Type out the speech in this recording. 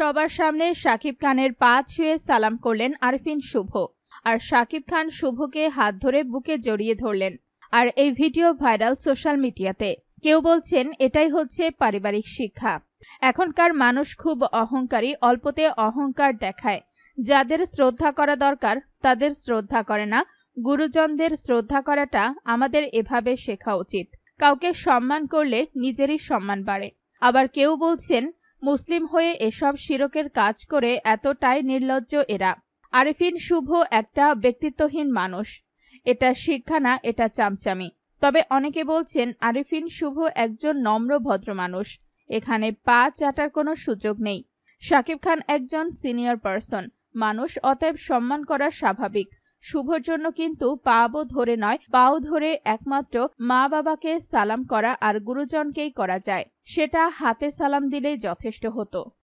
সবার সামনে শাকিব খানের পা ছুঁয়ে সালাম করলেন আরফিন শুভ। আর শাকিব খান শুভকে হাত ধরে বুকে জড়িয়ে ধরলেন। আর এই ভিডিও ভাইরাল সোশ্যাল মিডিয়াতে। কেউ বলছেন, এটাই হচ্ছে পারিবারিক শিক্ষা। এখনকার মানুষ খুব অহংকারী, অল্পতে অহংকার দেখায়। যাদের শ্রদ্ধা করা দরকার, তাদের শ্রদ্ধা করে না। গুরুজনদের শ্রদ্ধা করাটা আমাদের এভাবে শেখা উচিত। কাউকে সম্মান করলে নিজেরই সম্মান বাড়ে। আবার কেউ বলছেন মুসলিম হয়ে এসব শিরকের কাজ করে এতটাই নির্লজ্জ এরা। আরিফিন শুভ একটা ব্যক্তিত্বহীন মানুষ। এটা শিক্ষা না, এটা চামচামি। তবে অনেকে বলছেন আরিফিন শুভ একজন নম্র ভদ্র মানুষ। এখানে পা চাটার কোনো সুযোগ নেই। শাকিব খান একজন সিনিয়র পারসন। মানুষ অতএব সম্মান করা স্বাভাবিক। শুভর জন্য কিন্তু পাও ধরে নয়, পাও ধরে একমাত্র মা বাবাকে সালাম করা আর গুরুজনকেই করা যায়। সেটা হাতে সালাম দিলেই যথেষ্ট হতো।